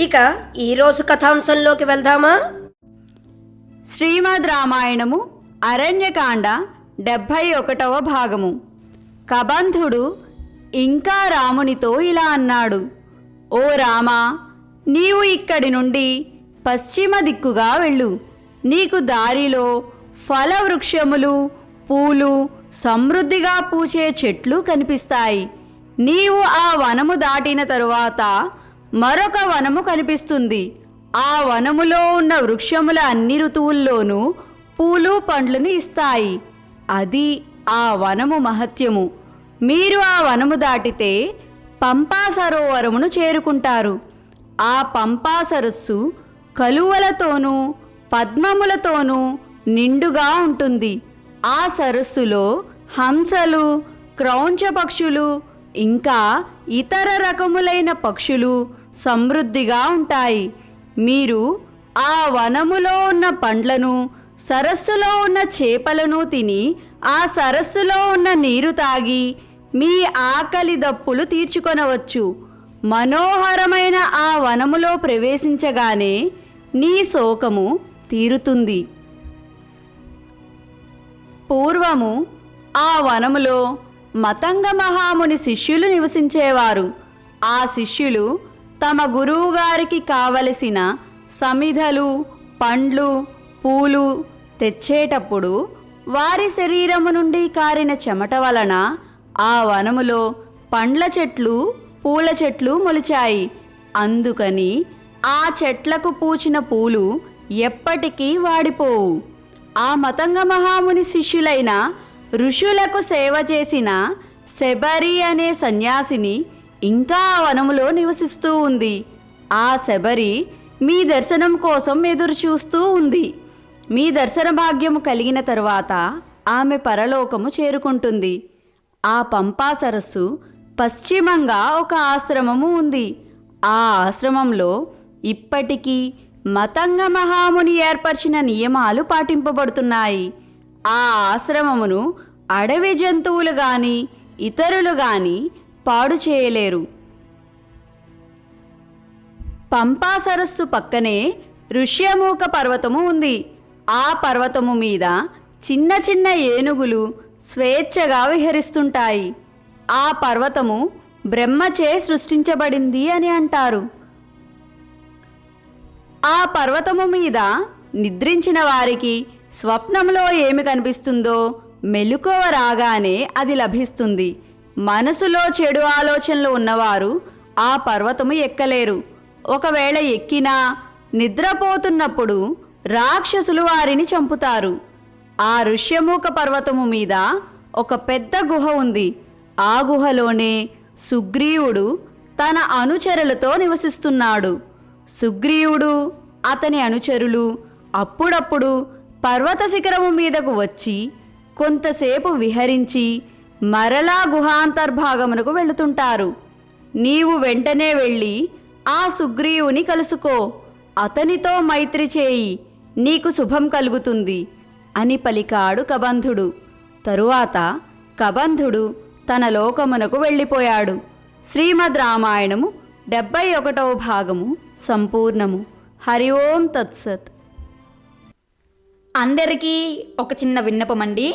ఇక ఈరోజు కథాంశంలోకి వెళ్దామా? శ్రీమద్ రామాయణము అరణ్యకాండ డెబ్భై ఒకటవ భాగము. కబంధుడు ఇంకా రామునితో ఇలా అన్నాడు ఓ రామా నీవు ఇక్కడి నుండి పశ్చిమ దిక్కుగా వెళ్ళు. నీకు దారిలో ఫలవృక్షములు పూలు సమృద్ధిగా పూచే చెట్లు కనిపిస్తాయి. నీవు ఆ వనము దాటిన తరువాత మరొక వనము కనిపిస్తుంది. ఆ వనములో ఉన్న వృక్షముల అన్ని ఋతువుల్లోనూ పూలు పండ్లను ఇస్తాయి. అది ఆ వనము మహత్యము. మీరు ఆ వనము దాటితే పంపా సరోవరమును చేరుకుంటారు. ఆ పంపా సరస్సు కలువలతోనూ పద్మములతోనూ నిండుగా ఉంటుంది. ఆ సరస్సులో హంసలు క్రౌంచ పక్షులు ఇంకా ఇతర రకములైన పక్షులు సమృద్ధిగా ఉంటాయి. మీరు ఆ వనములో ఉన్న పండ్లను సరస్సులో ఉన్న చేపలను తిని ఆ సరస్సులో ఉన్న నీరు తాగి మీ ఆకలి దప్పులు తీర్చుకొనవచ్చు. మనోహరమైన ఆ వనములో ప్రవేశించగానే నీ శోకము తీరుతుంది. పూర్వము ఆ వనములో మతంగ మహాముని శిష్యులు నివసించేవారు. ఆ శిష్యులు తమ గురువుగారికి కావలసిన సమిధలు పండ్లు పూలు తెచ్చేటప్పుడు వారి శరీరము నుండి కారిన చెమట వలన ఆ వనములో పండ్ల చెట్లు పూల చెట్లు మొలిచాయి. అందుకని ఆ చెట్లకు పూచిన పూలు ఎప్పటికీ వాడిపోవు. ఆ మతంగ మహాముని శిష్యులైన ఋషులకు సేవ చేసిన శబరి అనే సన్యాసిని ఇంకా ఆ వనములో నివసిస్తూ ఉంది. ఆ శబరి మీ దర్శనం కోసం ఎదురు చూస్తూ ఉంది. మీ దర్శన భాగ్యము కలిగిన తరువాత ఆమె పరలోకము చేరుకుంటుంది. ఆ పంపా సరస్సు పశ్చిమంగా ఒక ఆశ్రమము ఉంది. ఆ ఆశ్రమంలో ఇప్పటికీ మతంగ మహాముని ఏర్పరిచిన నియమాలు పాటింపబడుతున్నాయి. ఆ ఆశ్రమమును అడవి జంతువులు గాని ఇతరులు గాని పాడు చేయలేరు. పంపా సరస్సు పక్కనే ఋష్యమూక పర్వతము ఉంది. ఆ పర్వతము మీద చిన్న చిన్న ఏనుగులు స్వేచ్ఛగా విహరిస్తుంటాయి. ఆ పర్వతము బ్రహ్మచే సృష్టించబడింది అని అంటారు. ఆ పర్వతము మీద నిద్రించిన వారికి స్వప్నంలో ఏమి కనిపిస్తుందో మెలకువ రాగానే అది లభిస్తుంది. మనసులో చెడు ఆలోచనలు ఉన్నవారు ఆ పర్వతము ఎక్కలేరు. ఒకవేళ ఎక్కినా నిద్రపోతున్నప్పుడు రాక్షసులు వారిని చంపుతారు. ఆ ఋష్యముఖ పర్వతము మీద ఒక పెద్ద గుహ ఉంది. ఆ గుహలోనే సుగ్రీవుడు తన అనుచరులతో నివసిస్తున్నాడు. సుగ్రీవుడు అతని అనుచరులు అప్పుడప్పుడు పర్వత శిఖరము మీదకు వచ్చి కొంతసేపు విహరించి మరలా గుహాంతర్భాగమునకు వెళుతుంటారు. నీవు వెంటనే వెళ్ళి ఆ సుగ్రీవుని కలుసుకో. అతనితో మైత్రి చేయి. నీకు శుభం కలుగుతుంది అని పలికాడు కబంధుడు. తరువాత కబంధుడు తన లోకమునకు వెళ్ళిపోయాడు. శ్రీమద్ రామాయణము డెబ్బై ఒకటవ భాగము సంపూర్ణము. హరి ఓం తత్సత్. అందరికీ ఒక చిన్న విన్నపమండి.